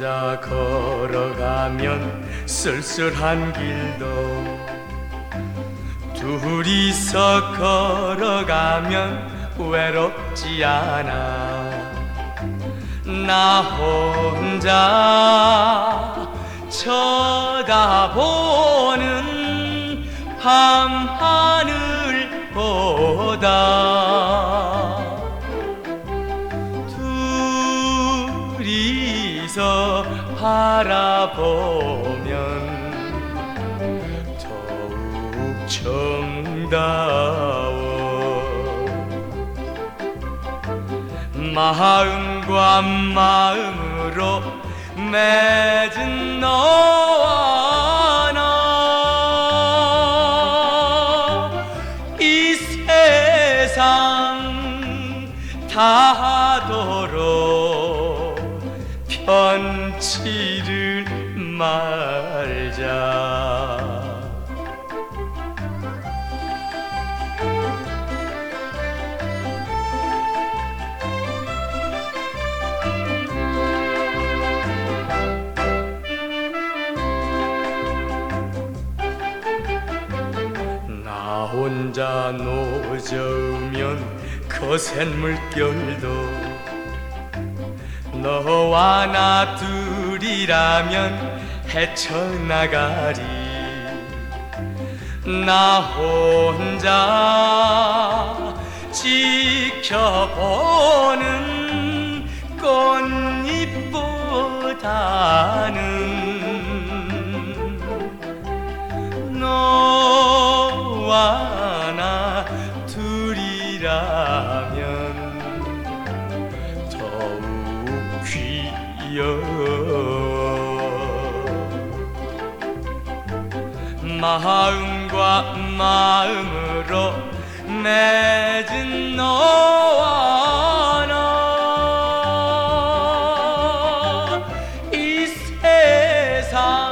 혼자 걸어가면 쓸쓸한 길도 둘이서 걸어가면 외롭지 않아. 나 혼자 쳐다보는 밤하늘보다 바라보면 더욱 정다워. 마음과 마음으로 맺은 너와 나 이 세상 다 하도록 편치를 말자. 나 혼자 노저으면 거센 물결도 너와 나 둘이라면 헤쳐나가리. 나 혼자 지켜보는 꽃잎보다는 너와 나 둘이라면 귀여워 마음과 마음으로 맺은 너와 나이 세상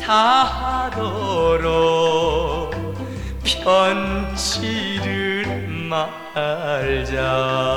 다하도록 편치를 말자